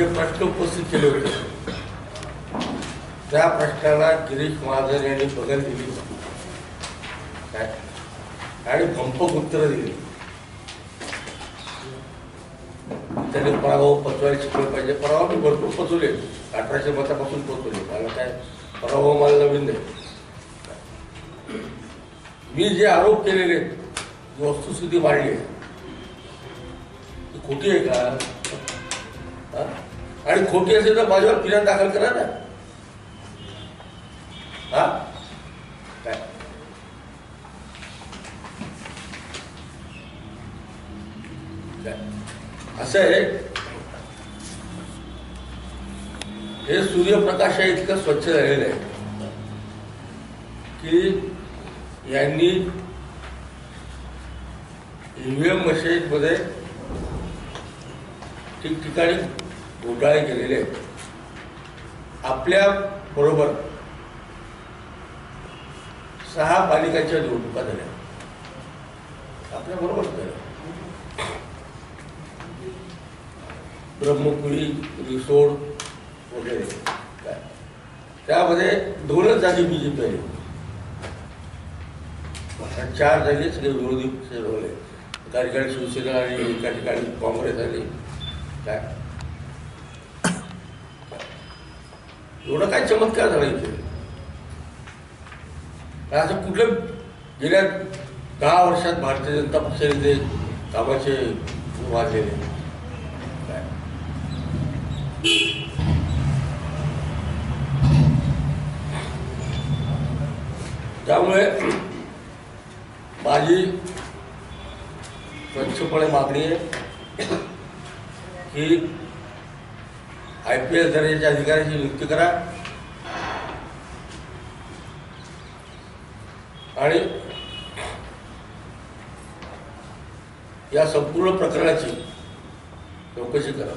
जे प्रश्न उपस्थित केले होते त्या प्रश्नाला गिरीश महाजन यांनी बदल दिली. काय? आणि भंपक उत्तर दिली. त्यांनी पराभव पचवायला शिकले पाहिजे. पराभव मी भरपूर पचवले. अठराशे मतापासून पोचवले. मला काय पराभव मला नवीन नाही. मी जे आरोप केलेले जी वस्तुस्थिती मांडली आहे, ती खोटी आहे का? आणि खोटी असेल तर माझ्यावर फिर्याद दाखल करा ना. हा? काय? असं आहे. हे सूर्यप्रकाश आहे इतकं स्वच्छ झालेलं आहे. की यांनी ईव्हीएम मशीनमध्ये ठिकठिकाणी घोटाळे केलेले आहेत. आपल्या बरोबर सहा पालिकांच्या निवडणुका झाल्या. आपल्या बरोबर झाल्या. ब्रह्मपुरी रिसोड वगैरे. काय त्यामध्ये दोनच जागी बी जे पी आली चार जागी सगळे विरोधी पक्ष ठरवले. ठिकाणी शिवसेना आणि एका ठिकाणी काँग्रेस आली. काय? एवढं काय चमत्कार झाला इथे असं कुठलं गेल्या दहा वर्षात भारतीय जनता पक्षाने ते कामाचे वाढलेले काय? त्यामुळे माझी स्वच्छपणे मागणी आहे की आय पी एस दर्जाच्या अधिकाऱ्याची नियुक्ती करा. आणि या संपूर्ण प्रकरणाची चौकशी करा.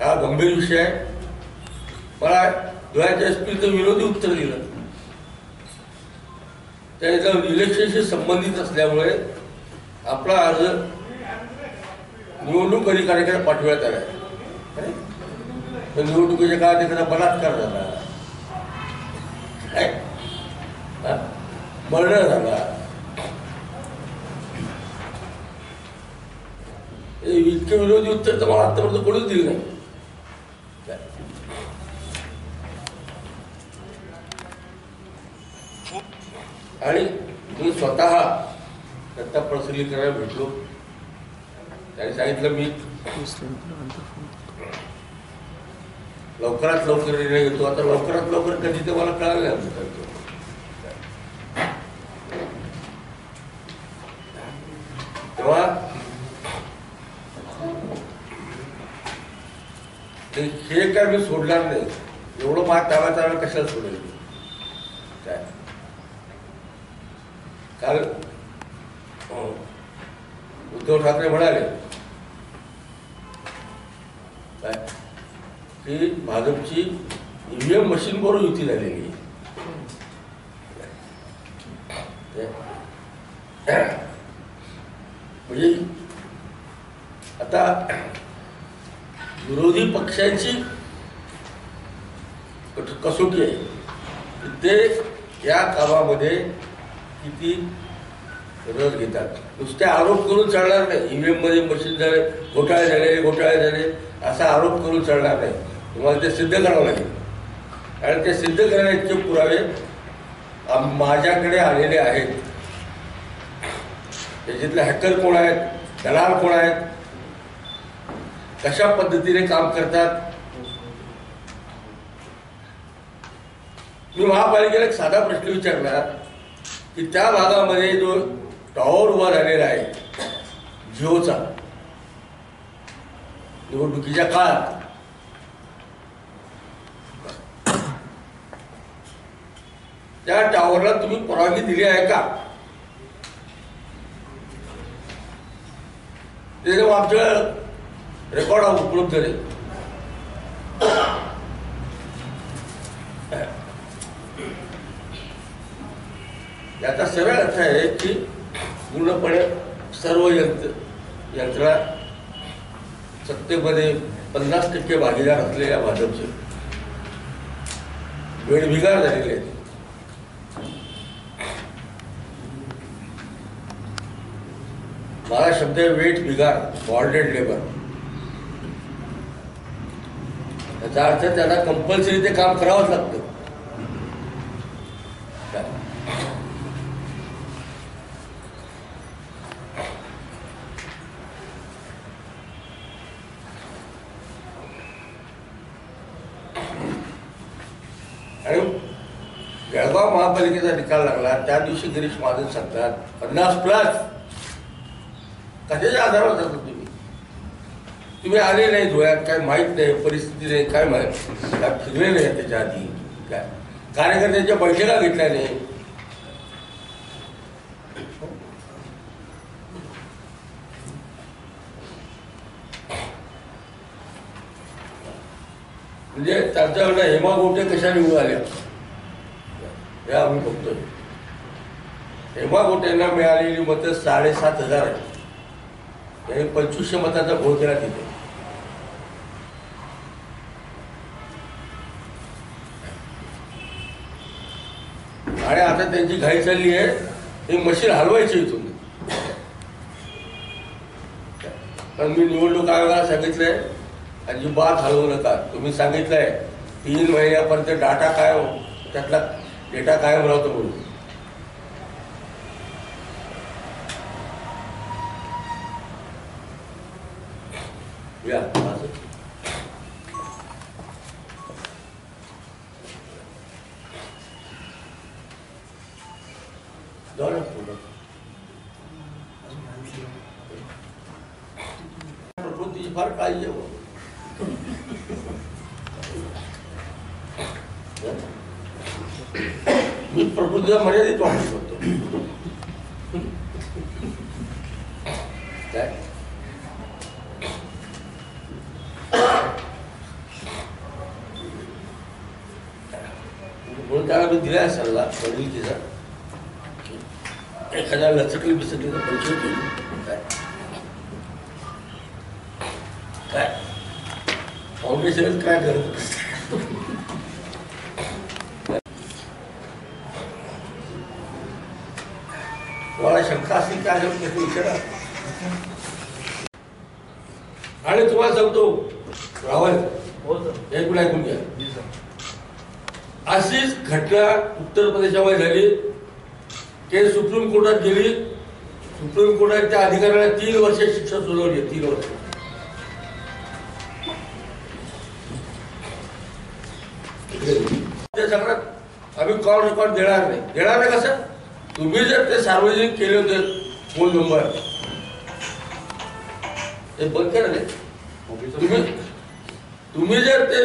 हा गंभीर विषय आहे. मला धुळ्याच्या एस पीचं विरोधी उत्तर दिलं. त्याच्या इलेक्शनशी संबंधित असल्यामुळे आपला अर्ज निवडणूक अधिकाऱ्याकडे पाठवण्यात आला आहे. तर निवडणुकीच्या काळात एखादा बलात्कार झाला काय मर्डर झाला इतके विरोधी उत्तर तर मला आतापर्यंत कोणीच दिलं नाही। आणि मी स्वतः दत्ता प्रसलीकरांना भेटलो. त्यांनी सांगितलं मी लवकरात लवकर निर्णय घेतो. आता लवकरात लवकर कधी ते मला कळालं आमचं. तेव्हा ते हे काय मी सोडणार नाही. एवढं मात तावा तावा कशाला सोडेल काय? काल उद्धव ठाकरे म्हणाले की भाजपची ईव्हीएम मशीन बरोबर युती झालेली आहे. म्हणजे आता विरोधी पक्षांची कसोटी आहे. की ते या कामामध्ये किती रस घेतात. नुसते आरोप करून चालणार नाही. ईव्हीएममध्ये मशीन झाले घोटाळे झाले घोटाळे झाले असा आरोप करून चालणार नाही. तुम्हाला ते सिद्ध करावं लागेल. कारण ते सिद्ध करण्या पुरावे माझ्याकडे आलेले आहेत. त्याच्यातले हॅकर कोण आहेत दलाल कोण आहेत कशा पद्धतीने काम करतात? मी महापालिकेला एक साधा प्रश्न विचारला की त्या भागामध्ये जो टॉवर उभा झालेला आहे जिओचा निवडणुकीच्या काळात त्या टॉवरला तुम्ही परवानगी दिली आहे का? ते आमच्या रेकॉर्ड उपलब्ध आहे. याचा सरळ अर्थ आहे की पूर्णपणे सर्व यंत्र यंत्रणा सत्तेमध्ये पन्नास टक्के भागीदार असलेल्या भाजपचे. वेळविगार झालेले आहेत मला शब्द आहे वेट बिगार बॉन्डेड लेबर त्याचा अर्थ त्यांना कंपल्सरी ते काम करावंच लागतं. आणि जळगाव महापालिकेचा निकाल लागला त्या दिवशी गिरीश महाजन सांगतात पन्नास प्लस कशाच्या आधारावर जातो तुम्ही? तुम्ही आले नाही धुळ्यात काय माहीत नाही परिस्थिती नाही काय माहीत. काय फिरले नाही त्याच्या आधी काय? कार्यकर्त्यांच्या बैठका घेतल्या नाही. म्हणजे त्यांच्याकडनं हेमा गोटे कशा निवडून आल्या? हे आम्ही बघतोय. हेमा गोटेंना मिळालेली मतं साडेसात हजार आहे त्यांनी पंचवीसशे मताचा घोळ केला तिथे. आणि आता त्यांची घाई चालली आहे ही मशीन हलवायची इथून. पण मी निवडणूक आयोगाला सांगितलंय अजिबात हलवू नका. तुम्ही सांगितलंय तीन महिन्यापर्यंत डाटा कायम त्यातला डेटा कायम राहतो म्हणून. या असं. जाऊ ना पुढं. प्रकृतीची फार काळजी आहे हो. मी प्रकृतीला मर्यादित वाटू शकतो काय दिलाय सल्ला वडिलकीचा एखाद्या लचकली बिचकलीचा परिचय केली काय? काय? फाउंडेशन काय करत तुम्हाला शंका काय असेल प्रश्न विचारा. आणि तुम्हाला सांगतो रावल हो एक ऐकून घ्या. जी सर. अशीच घटना उत्तर प्रदेशामध्ये झाली. ते सुप्रीम कोर्टात गेली. सुप्रीम कोर्टात त्या अधिकाऱ्याला तीन वर्ष शिक्षा सुनावली. तीन वर्ष. सगळ्यात आम्ही कॉल रेकॉर्ड देणार नाही. देणार नाही कसं? तुम्ही जर ते सार्वजनिक केले होते फोन नंबर ते बंद केलं नाही. तुम्ही जर ते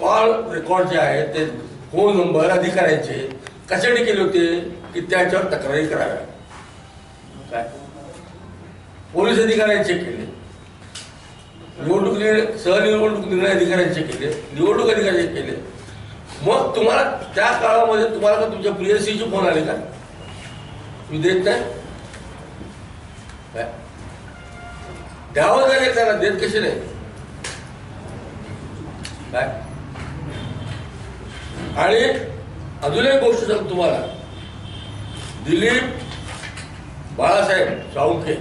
कॉल रेकॉर्ड जे आहे ते फोन नंबर अधिकाऱ्यांचे कशाने केले होते की त्याच्यावर तक्रारी कराव्या काय? पोलीस अधिकाऱ्यांचे केले. निवडणूक निर्णय सहनिवडणूक निर्णय अधिकाऱ्यांचे केले. निवडणूक अधिकाऱ्यांचे केले. मग तुम्हाला त्या काळामध्ये तुम्हाला का तुमच्या प्रियसीचे फोन आले का? तुम्ही देत नाही. काय? द्यावं लागेल त्यांना देत कसे नाही? काय? आणि अजून एक गोष्ट सांगतो तुम्हाला. दिलीप बाळासाहेब साळुंखे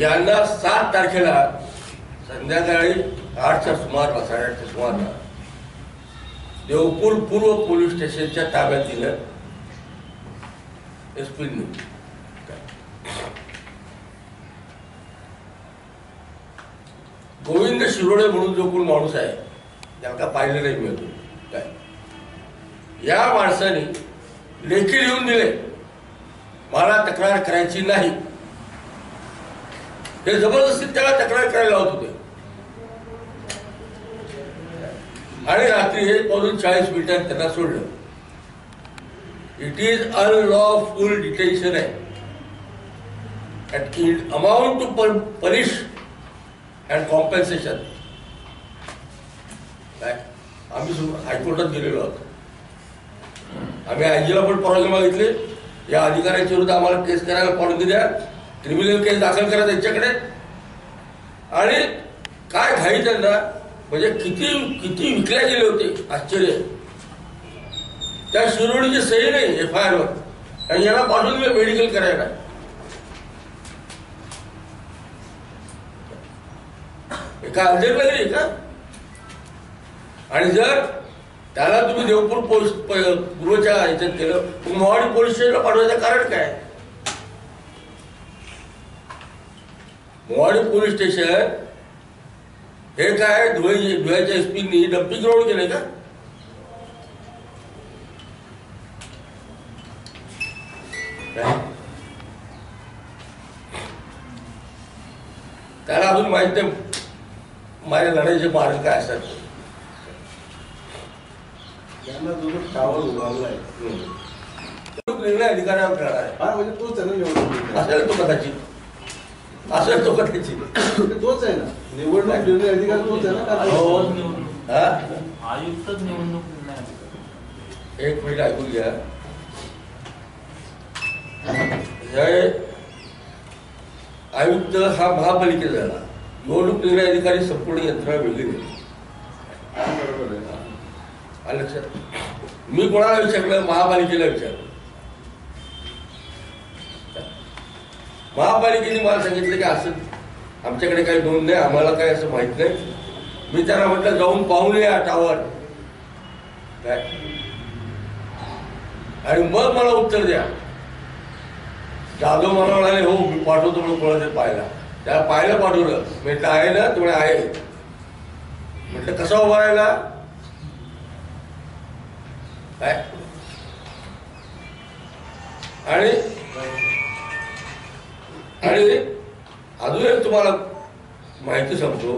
यांना सात तारखेला संध्याकाळी आठच्या सुमारला साडेआठच्या सुमारला देवपूर पूर्व पोलीस स्टेशनच्या ताब्यात दिलं एस पीने गोविंद शिरोडे म्हणून जो कोण माणूस आहे त्यांना का पाहिलं नाही मिळतो. या माणसाने लेखी लिहून दिले. मला तक्रार करायची नाही. हे जबरदस्ती त्याला तक्रार करायला लावत होते. आणि रात्री हे पावून चाळीस मिनिटात त्यांना सोडलं. इट इज अनलॉफुल डिटेन्शन आहे. Amount to punish and compensation काय आम्ही हायकोर्टात गेलेलो आहोत. आम्ही आयजीला पण परवानगी मागितली. या अधिकाऱ्यांच्या विरुद्ध आम्हाला केस करायला परवानगी द्या क्रिमिनल केस दाखल करा त्यांच्याकडे आणि काय घाई त्यांना म्हणजे किती किती विकल्या गेले होते. आश्चर्य. त्या शिरोडीची सही नाही एफ आय वर. आणि यांना पाठवून मेडिकल करायला. एका अर्जंटला लागली का? आणि जर त्याला तुम्ही देवपूर पोलीस गृहच्या याच्यात ह्याच्यात केलं. मग मोहाडी पोलीस स्टेशनला पाठवायचं कारण काय? मोहाडी पोलीस स्टेशन हे काय धुळे धुळ्याच्या एसपीनी डम्पिंग ग्राउंड केलंय का? त्याला अजून माहीत नाही. माझ्या लढाईचे मार्ग काय असतात? त्यांना जो टावर उभारलाय निर्णय अधिकाऱ्यावर करणार आहे हा म्हणजे तोच आहे ना निवडणूक. असेल तो कदाचित. असेल तो कदाचित. म्हणजे तोच आहे ना. निवडणूक निर्णय अधिकारी तोच आहे ना कारण हो. निवडणूक. हा? आयुक्तच निवडणूक निर्णय अधिकारी. एक मिनिट ऐकून घ्या. हे आयुक्त हा महापालिकेचा झाला निवडणूक निर्णय अधिकारी संपूर्ण यंत्रणा वेगळी आलं लक्षात. मी कोणाला विचारलं? महापालिकेला विचारलं. महापालिकेने मला सांगितलं की असं आमच्याकडे काही नोंद नाही आम्हाला काही असं माहीत नाही. मी त्यांना म्हटलं जाऊन पाहून या टावर काय? आणि मग मला उत्तर द्या. जाधव मला म्हणाले हो मी पाठवतो म्हणून कोणा तरी पाहायला. त्याला पाहायला पाठवलं. म्हटलं आहे ना तुम्ही आहे. म्हटलं कसा उभा राहिला? काय? आणि? आणि अजून एक तुम्हाला माहिती सांगतो.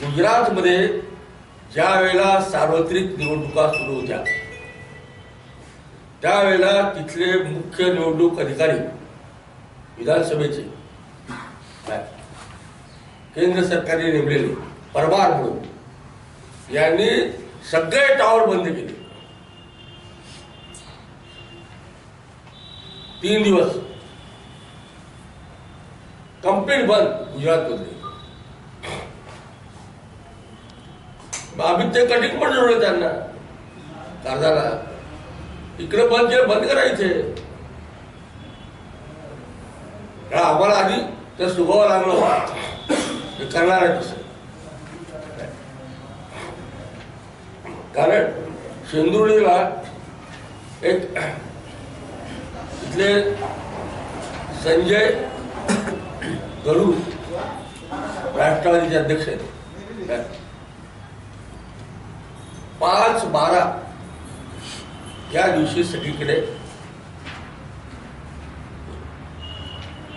गुजरातमध्ये ज्या वेळेला सार्वत्रिक निवडणुका सुरू होत्या त्यावेळेला तिथले मुख्य निवडणूक अधिकारी विधानसभेचे केंद्र सरकारने नेमलेले परमार म्हणून यांनी सगळे टावर बंद केले. तीन दिवस. कंप्लीट बंद गुजरातमध्ये मग आम्ही ते कटिंग पण जोडलं त्यांना. कारदाला. इकडे बंद केलं बंद करायचे आम्हाला आधी त्या सुभाव लागलं करणार आहे तसं. कारण शेंदुर्णीला एक इथले संजय गरुड राष्ट्रवादीचे अध्यक्ष आहेत. पाच बारा या दिवशी सगळीकडे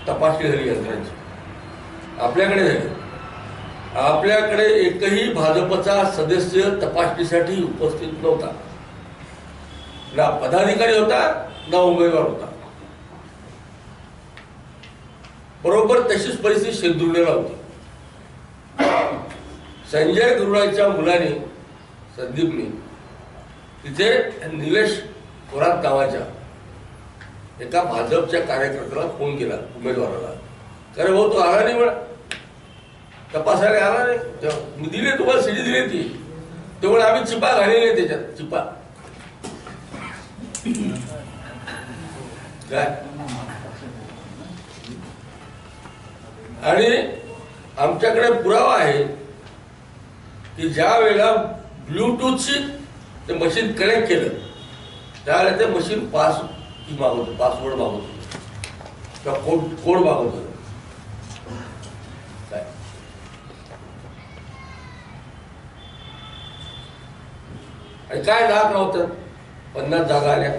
तपासणी झाली यंत्रांची. आपल्याकडे झाली. आपल्याकडे एकही भाजपचा सदस्य तपासणीसाठी उपस्थित नव्हता. ना पदाधिकारी होता ना उमेदवार होता. बरोबर तशीच परिस्थिती शेंदुर्णीला होती. संजय गुरुडाच्या मुलाने संदीपने तिथे निलेश थोरात नावाच्या एका भाजपच्या कार्यकर्त्याला फोन केला उमेदवाराला. अरे भाऊ तो आला नाही म्हणा. तपासायला आला नाही. मी दिले तुम्हाला सीडी दिली ती तेवढे आम्ही चिपा घालेली आहे त्याच्यात चिपा. काय? आणि आमच्याकडे पुरावा आहे की ज्या वेळेला ब्लूटूथशी ते मशीन कनेक्ट केलं त्यावेळेला ते मशीन पास मागवत होतं पासवर्ड मागवत होतं. किंवा कोड कोड मागवत होतं. काय? आणि काय जात नव्हतं पन्नास जागा आल्या.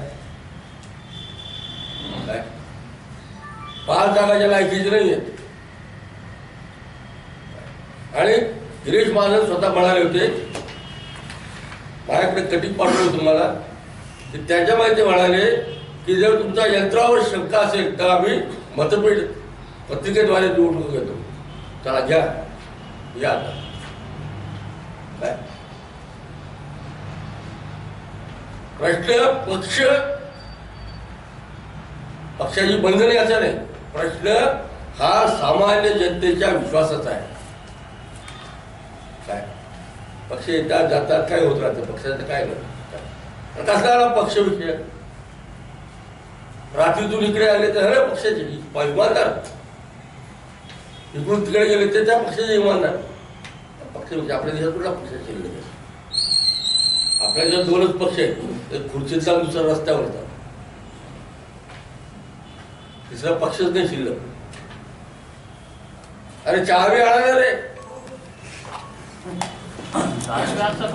काय? पाच जागाच्या लायकीची नाही आहेत आणि गिरीश महाजन स्वतः म्हणाले होते माझ्याकडे कटिंग पाठवलं तुम्हाला? की त्याच्यामध्ये ते म्हणाले की जर तुमच्या यंत्रावर शंका असेल तर आम्ही मतभेद पत्रिकेद्वारे निवडणूक घेतो. चला घ्या. या आता. काय? प्रश्न पक्ष. पक्षाची बंधने असं नाही. प्रश्न हा सामान्य जनतेच्या विश्वासाचा आहे. काय? पक्ष येतात जातात काय होत राहतं? पक्षाचं काय नाही कसला पक्ष विषय? रात्रीतून इकडे आले तर अरे पक्षाचे इमानदार इकडून तिकडे गेले ते त्या पक्षाचे इमानदार. पक्ष विषय. आपल्या देशात कुठला पक्ष शिल्लक आपल्या देशात दोनच पक्ष आहेत. एक खुर्चीचा दुसरा रस्त्यावरचा तिसरा पक्षच नाही शिल्लक अरे चहा बी आणा रे राजकारणाचा